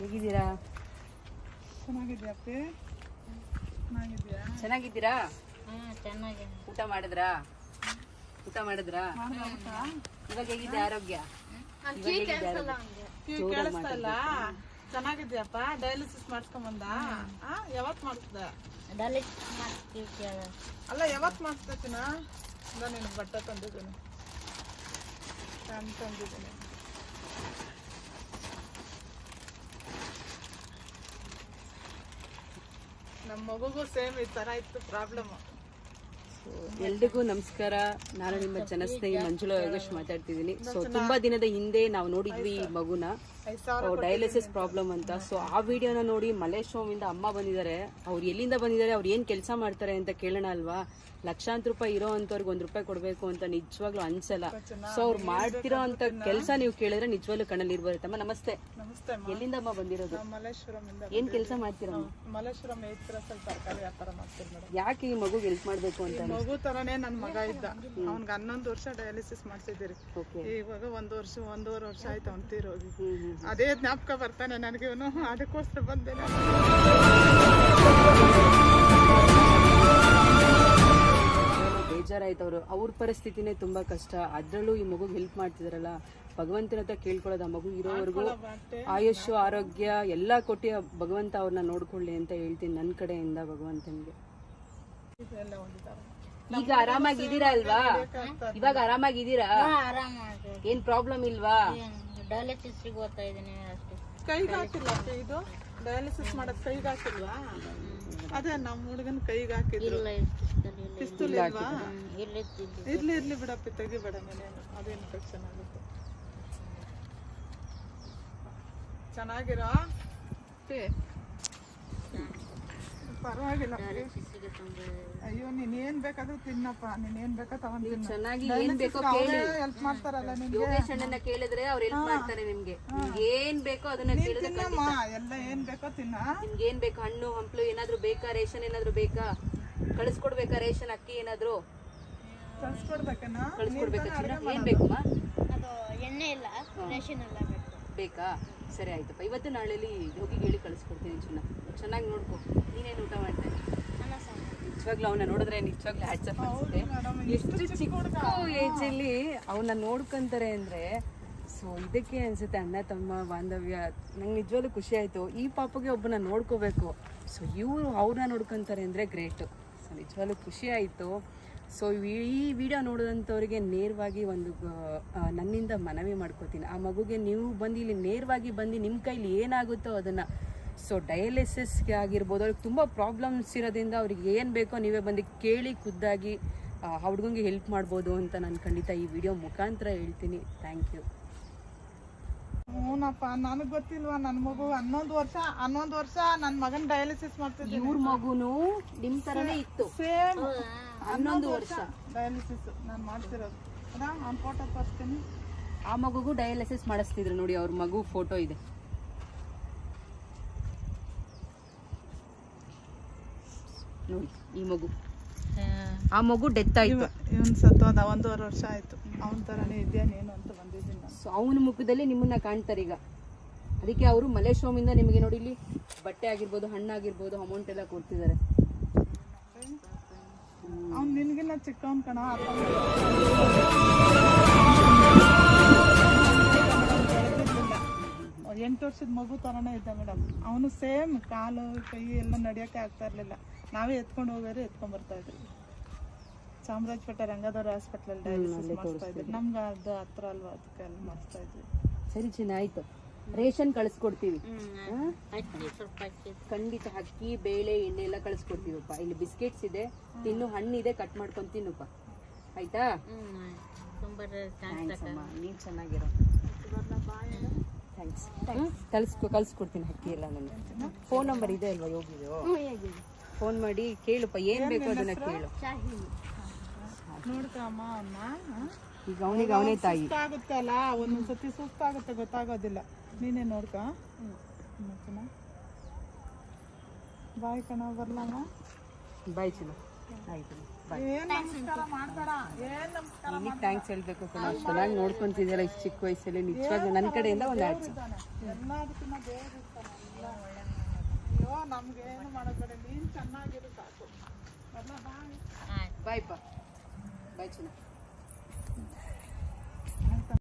ಹೇಗಿದ್ದೀರಾ? ಚೆನ್ನಾಗಿದ್ಯಾ ಅಪ್ಪ? ಚೆನ್ನಾಗಿದ್ದೀರಾ? ಹ್ಮ್ ಚೆನ್ನಾಗಿ. ಊಟ ಮಾಡಿದ್ರಾ? ಊಟ ಮಾಡಿದ್ರಾ? ಇವಾಗ ಹೇಗಿದೆ ಆರೋಗ್ಯ? ಕೇಳಿಸ್ತಾ ಇಲ್ಲ? ಚೆನ್ನಾಗಿದ್ಯಪ್ಪ? ಡಯಾಲಿಸಿಸ್ ಮಾಡಿಸ್ಕೊಂಬಂದ ಯಾವತ್ ಮಾಡಿಸ್ದ ಅಲ್ಲ ಯಾವತ್ ಮಾಡಿಸ್ದ ಚಿನ್ನ ನಾನು ಬಟ್ಟೆ ತಂದಿದ್ದೀನಿ. ತಂದಿದ್ದೀನಿ. ನಮ್ಮ ಮಗುಗೂ ಸೇಮ್ ಈ ಇತ್ತು ಪ್ರಾಬ್ಲಮ್ ಎಲ್ರಿಗೂ ನಮಸ್ಕಾರ. ನಾನು ನಿಮ್ಮ ಜನಸ್ನೇಹಿ ಮಂಜುಳಾ ಯೋಗೇಶ್ ಮಾತಾಡ್ತಿದ್ದೀನಿ. ಸೊ ತುಂಬಾ ದಿನದ ಹಿಂದೆ ನಾವು ನೋಡಿದ್ವಿ ಈ ಮಗುನ. ಡಯಾಲಿಸಿಸ್ ಪ್ರಾಬ್ಲಮ್ ಅಂತ. ಸೊ ಆ ವಿಡಿಯೋನ ನೋಡಿ ಮಲೇಶ್ ಇಂದ ಅಮ್ಮ ಬಂದಿದ್ದಾರೆ. ಅವ್ರು ಎಲ್ಲಿಂದ ಬಂದಿದ್ದಾರೆ? ಅವ್ರು ಏನ್ ಕೆಲಸ ಮಾಡ್ತಾರೆ ಅಂತ ಕೇಳೋಣ ಅಲ್ವಾ? ಲಕ್ಷಾಂತರ ರೂಪಾಯಿ ಇರೋ ಅಂತವ್ರಿಗೆ ಒಂದ್ ರೂಪಾಯಿ ಕೊಡ್ಬೇಕು ಅಂತ ನಿಜವಾಗ್ಲೂ ಅನ್ಸಲ್ಲ. ಸೊ ಅವ್ರು ಮಾಡ್ತಿರೋ ಅಂತ ಕೆಲಸ ನೀವು ಕೇಳಿದ್ರೆ ನಿಜವಾಗ್ಲೂ ಕಣ್ಣಲ್ಲಿ ಇರ್ಬೋದಮ್ಮ ನಮಸ್ತೆ. ನಮಸ್ತೆ ಅಮ್ಮ. ಎಲ್ಲಿಂದ ಅಮ್ಮ ಬಂದಿರೋದು? ಏನ್ ಕೆಲಸ ಮಾಡ್ತೀರಮ್ಮ ಮಲೇಶ್ವರಂ ತರಕಾರಿ ವ್ಯಾಪಾರ ಮೇಡಮ್. ಯಾಕೆ ಈ ಮಗುಗೆ ಹೆಲ್ಪ್ ಮಾಡ್ಬೇಕು ಅಂತ ಮಗು ತರನೇ ನನ್ನ ಮಗ ಇದ್ದ. ಅವ್ನ್ಗೆ ಹನ್ನೊಂದು ವರ್ಷ ಡಯಾಲಿಸಿಸ್ ಮಾಡ್ಸಿದ್ದೀರಿ. ಓಕೆ ಇವಾಗ ಒಂದು ವರ್ಷ ಒಂದೂವರೆ ವರ್ಷ ಆಯ್ತು ಅವ್ನು ತೀರೋಗಿ. ಹ್ಮ್ ಹ್ಮ್. ಅದೇ ಜ್ಞಾಪಕ ಬರ್ತಾನೆ ನನಗೆ ಇವನು. ಅದಕ್ಕೋಸ್ಕರ ಬಂದೆ ನಾನು. ಬೇಜಾರಾಯ್ತು ಅವರು. ಅವ್ರ ಪರಿಸ್ಥಿತಿನೇ ತುಂಬಾ ಕಷ್ಟ. ಅದ್ರಲ್ಲೂ ಈ ಮಗುಗೆ ಹೆಲ್ಪ್ ಮಾಡ್ತಿದಾರಲ್ಲ. ಭಗವಂತನ ಹತ್ರ ಕೇಳ್ಕೊಳ್ಳೋದು ಆ ಮಗು ಇರೋವರೆಗೂ ಆಯುಷ್ ಆರೋಗ್ಯ ಎಲ್ಲಾ ಕೊಟ್ಟಿ ಭಗವಂತ ಅವ್ರನ್ನ ನೋಡ್ಕೊಳ್ಳಿ ಅಂತ ಹೇಳ್ತೀನಿ ನನ್ನ ಕಡೆಯಿಂದ ಭಗವಂತನಿಗೆ. ಈಗ ಆರಾಮಾಗಿದ್ದೀರಾ ಅಲ್ವಾ? ಇವಾಗ ಆರಾಮಾಗಿದ್ದೀರಾ? ಆರಾಮಾಗಿ. ಏನ್ ಪ್ರಾಬ್ಲಮ್ ಇಲ್ವಾ? ಡಯಾಲಿಸಿಸ್ ಹೋಗ್ತಾ ಇದ್ದೀನಿ ಅಷ್ಟೇ. ಕೈಗೆ ಹಾಕಿಲ್ಲ ಅತ್ತೆ ಇದು? ಡಯಾಲಿಸಿಸ್ ಮಾಡೋದ್ ಕೈಗೆ ಹಾಕಿಲ್ವಾ? ಅದೇ ನಮ್ಮ ಹುಡುಗನ ಕೈಗೆ ಹಾಕಿದ್ರು. ಪಿಸ್ತೂಲ್ ಇಲ್ವಾ ಇರ್ಲಿ ಇರ್ಲಿ ಬಿಡಪ್ಪ ತೆಗಿಬೇಡ ಮನೇನು ಅದು ಇನ್ಫೆಕ್ಷನ್ ಆಗುತ್ತೆ? ಚೆನ್ನಾಗಿರೋ? ಪರವಾಗಿಲ್ಲ. ಅಯ್ಯೋ ನೀನ್ ಏನ್ ಬೇಕಾದ್ರೂ ತಿನ್ನಪ್ಪ. ನೀನ್ ಏನ್ ಬೇಕಾ ತಗೊಂಡ್ ತಿನ್ನ. ಚೆನ್ನಾಗಿ ಏನ್ ಬೇಕೋ ಕೇಳಿ. ಹೆಲ್ಪ್ ಮಾಡ್ತಾರಲ್ಲ ನಿನ್ಗೆ. ಯೋಗೇಶ್ ಅಣ್ಣನ ಕೇಳಿದ್ರೆ ಅವ್ರು ಹೆಲ್ಪ್ ಮಾಡ್ತಾರೆ ನಿಮ್ಗೆ. ನಿಮ್ಗೆ ಏನ್ ಬೇಕೋ ಅದನ್ನ ಕೇಳಿದ್ರೆ ತಿನ್ನಮ್ಮ. ಎಲ್ಲ ಏನ್ ಬೇಕೋ ತಿನ್ನ. ನಿಮ್ಗೆ ಏನ್ ಬೇಕು? ಹಣ್ಣು ಹಂಪ್ಲು ಏನಾದ್ರು ಬೇಕಾ? ರೇಷನ್ ಏನಾದ್ರು ಬೇಕಾ? ಕಳಿಸ್ಕೊಡ್ಬೇಕಾ ರೇಷನ್ ಅಕ್ಕಿ ಏನಾದ್ರು? ಕಳ್ಸ್ಕೊಡ್ಬೇಕೇನ? ಕಳಿಸ್ಕೊಡ್ಬೇಕಾ? ಚಿನ್ನ? ಏನ್ ಬೇಕಮ್ಮ? ಅದು ಎಣ್ಣೆ ಇಲ್ಲ ರೇಷನ್ ಎಲ್ಲ ಬೇಕು. ಬೇಕಾ? ಸರಿ ಆಯ್ತಪ್ಪ. ಇವತ್ತು ನಾಳೆಲಿ ಹೋಗಿ ಹೇಳಿ ಕಳಿಸ್ಕೊಡ್ತೀನಿ ಚಿನ್ನ. ಚೆನ್ನಾಗಿ ನೋಡ್ಕೊ. ನೀನೇನು ಊಟ ಮಾಡ್ತಾ ಇದ್ದೀಯ? ಅನ್ನ ಸಾಂಬಾರು ನಿಜವಾಗ್ಲೂ ಅವನ್ನ ನೋಡಿದ್ರೆ ನಿಜವಾಗ್ಲೂ ಹ್ಯಾಟ್ಸಪ್ ಅನ್ಸುತ್ತೆ ಎಷ್ಟು ಚಿಕ್ಕ ಅವನ್ನ ನೋಡ್ಕೊಂತಾರೆ ಅಂದ್ರೆ ಸೊ ಇದಕ್ಕೆ ಅನ್ಸುತ್ತೆ ಅಣ್ಣ ತಮ್ಮ ಬಾಂಧವ್ಯ. ನಂಗೆ ನಿಜವಾಗ್ಲೂ ಖುಷಿ ಆಯ್ತು. ಈ ಪಾಪಗೆ ಒಬ್ಬನ ನೋಡ್ಕೋಬೇಕು. ಸೊ ಇವರು ಅವ್ರನ್ನ ನೋಡ್ಕೊಂತಾರೆ ಅಂದ್ರೆ ಗ್ರೇಟ್ ಸೊ ನಿಜವಾಗ್ಲೂ ಖುಷಿ ಆಯ್ತು. ಸೊ ಈ ವಿಡಿಯೋ ನೋಡಿದಂಥವ್ರಿಗೆ ನೇರವಾಗಿ ಒಂದು ನನ್ನಿಂದ ಮನವಿ ಮಾಡ್ಕೋತೀನಿ. ಆ ಮಗುಗೆ ನೀವು ಬಂದು ಇಲ್ಲಿ ನೇರವಾಗಿ ಬಂದು ನಿಮ್ಮ ಕೈಲಿ ಏನಾಗುತ್ತೋ ಅದನ್ನು ಸೊ ಡಯಾಲಿಸಿಸ್ಗೆ ಆಗಿರ್ಬೋದು ಅವ್ರಿಗೆ ತುಂಬ ಪ್ರಾಬ್ಲಮ್ಸ್ ಇರೋದ್ರಿಂದ ಅವ್ರಿಗೆ ಏನು ಬೇಕೋ ನೀವೇ ಬಂದು ಕೇಳಿ ಖುದ್ದಾಗಿ ಆ ಹುಡುಗಂಗೆ ಹೆಲ್ಪ್ ಮಾಡ್ಬೋದು ಅಂತ ನಾನು ಖಂಡಿತ ಈ ವಿಡಿಯೋ ಮುಖಾಂತರ ಹೇಳ್ತೀನಿ. ಥ್ಯಾಂಕ್ ಯು ಹ್ಞೂನಪ್ಪ ನನಗೆ ಗೊತ್ತಿಲ್ವಾ ನನ್ನ ಮಗು ಹನ್ನೊಂದು ವರ್ಷ ಹನ್ನೊಂದು ವರ್ಷ ನನ್ನ ಮಗನ ಡಯಾಲಿಸಿಸ್ ಮಾಡ್ತಿದ್ದೆ ಇವ್ರ ಮಗುನು ನಿಮ್ಮ ಥರನೇ ಇತ್ತು. ಸೇಮ್ ಹನ್ನೊಂದು ವರ್ಷ. ಡಯಾಲಿಸಿಸ್ ನಾನು ಮಾಡ್ತಿರೋದು. ಅದ ನಾನು ಫೋಟೋ ತೋರಿಸ್ತೀನಿ. ಆ ಮಗುಗೂ ಡಯಾಲಿಸಿಸ್ ಮಾಡಿಸ್ತಿದ್ರು ನೋಡಿ ಅವ್ರ ಮಗು ಫೋಟೋ ಇದೆ. ನೋಡಿ ಈ ಮಗು. ಆ ಮಗು ಡೆತ್ ಆಯ್ತು. ಇವನ್ ಸತ್ತೋದ ಒಂದೂವರೆ ವರ್ಷ ಆಯ್ತು. ಅವನ ತರನೇ ಇದೆಯಾ ನೀನು ಅಂತ ಬಂದಿದ್ದೀನಿ ಸೊ ಅವನ ಮುಖದಲ್ಲಿ ನಿಮ್ಮನ್ನ ಕಾಣ್ತಾರೆ ಈಗ. ಅದಕ್ಕೆ ಅವರು ಮಲೇಶ್ವರಮಿಂದ ನಿಮಗೆ ನೋಡಿ ಇಲ್ಲಿ ಬಟ್ಟೆ ಆಗಿರ್ಬೋದು ಹಣ್ಣಾಗಿರ್ಬೋದು ಅಮೌಂಟ್ ಎಲ್ಲ ಕೊಡ್ತಿದ್ದಾರೆ. ಅವ್ನು ನಿನ್ಗಿನ್ನ ಚಿಕ್ಕವನ್ ಕಣ ಎಂಟು ವರ್ಷದ ಮಗು ಥರನೇ ಇದ್ದ ಮೇಡಮ್ ಅವನು ಸೇಮ್ ಕಾಲು ಕೈ ಎಲ್ಲ ನಡೆಯೋಕ್ಕೆ ಆಗ್ತಾ ಇರಲಿಲ್ಲ. ನಾವೇ ಎತ್ಕೊಂಡು ಹೋಗೋರು ಎತ್ಕೊಂಡ್ ಬರ್ತಾ ಇದ್ರಿ ಚಾಮರಾಜಪೇಟೆ ರಂಗದವ್ರ ಹಾಸ್ಪಿಟ್ಲಲ್ಲಿ ಡಯಾಲಿಸಿಸ್ ಮಾಡಿಸ್ತಾ ಇದ್ರು. ನಮ್ಗೆ ಅದು ಹತ್ರ ಅಲ್ವಾ ಅದಕ್ಕೆ ಅಲ್ಲಿ ಮಾಡಿಸ್ತಾ ಇದ್ವಿ. ಸರಿ ಚಿನ್ನ ಆಯ್ತು. ರೇಷನ್ ಕಳಿಸ್ಕೊಡ್ತೀವಿ. ಖಂಡಿತ ಅಕ್ಕಿ ಬೇಳೆ ಎಣ್ಣೆ ಎಲ್ಲ ಕಳಿಸ್ಕೊಡ್ತೀವಪ್ಪ. ಇಲ್ಲಿ ಬಿಸ್ಕೆಟ್ಸ್ ಇದೆ. ತಿನ್ನು ಹಣ್ಣಿದೆ ಕಟ್ ಮಾಡ್ಕೊಂಡು ತಿನ್ನುಪ್ಪ. ಆಯ್ತಾ? ತುಂಬ ನೀನು ಚೆನ್ನಾಗಿರೋ. ಥ್ಯಾಂಕ್ಸ್ ಕಳಿಸ್ಕೊ ಕಳಿಸ್ಕೊಡ್ತೀನಿ ಅಕ್ಕಿ ಎಲ್ಲ ನನಗೆ ಫೋನ್ ನಂಬರ್ ಇದೆ ಅಲ್ವಾ ಯೋಗಿದು? ಫೋನ್ ಮಾಡಿ ಕೇಳುಪ್ಪ ಏನು ಬೇಕು ಅದನ್ನ ಕೇಳು. ನೋಡ್ಕ ಅಮ್ಮ ಈಗ ಅವನಿಗೆ ಅವನೇ ತಾಯಿ. ಸುಸ್ತಾಗುತ್ತಲ್ಲ ಒಂದೊಂದ್ಸತಿ ಸುಸ್ತಾಗುತ್ತೆ ಗೊತ್ತಾಗೋದಿಲ್ಲ. ನೀನೇ ನೋಡ್ಕ ಬಾಯ್ ಕಣ ಬರ್ಲಮ್ಮ. ಬಾಯ್ ಚಿನ್ನ ಆಯ್ತು. ನಿನಗೆ ಥ್ಯಾಂಕ್ಸ್ ಹೇಳ್ಬೇಕು ಕಣ. ಚೆನ್ನಾಗಿ ನೋಡ್ಕೊಂತಿದ್ಯಲ್ಲ ಇಷ್ಟು ಚಿಕ್ಕ ವಯಸ್ಸಲ್ಲಿ ನಿಜವಾಗ್ಲೂ ನನ್ನ ಕಡೆಯಿಂದ ಒಂದು ಆಡ್ಸ ಬಾಯ್. ಪಾ ಬಾಯ್ ಚೆನ್ನ.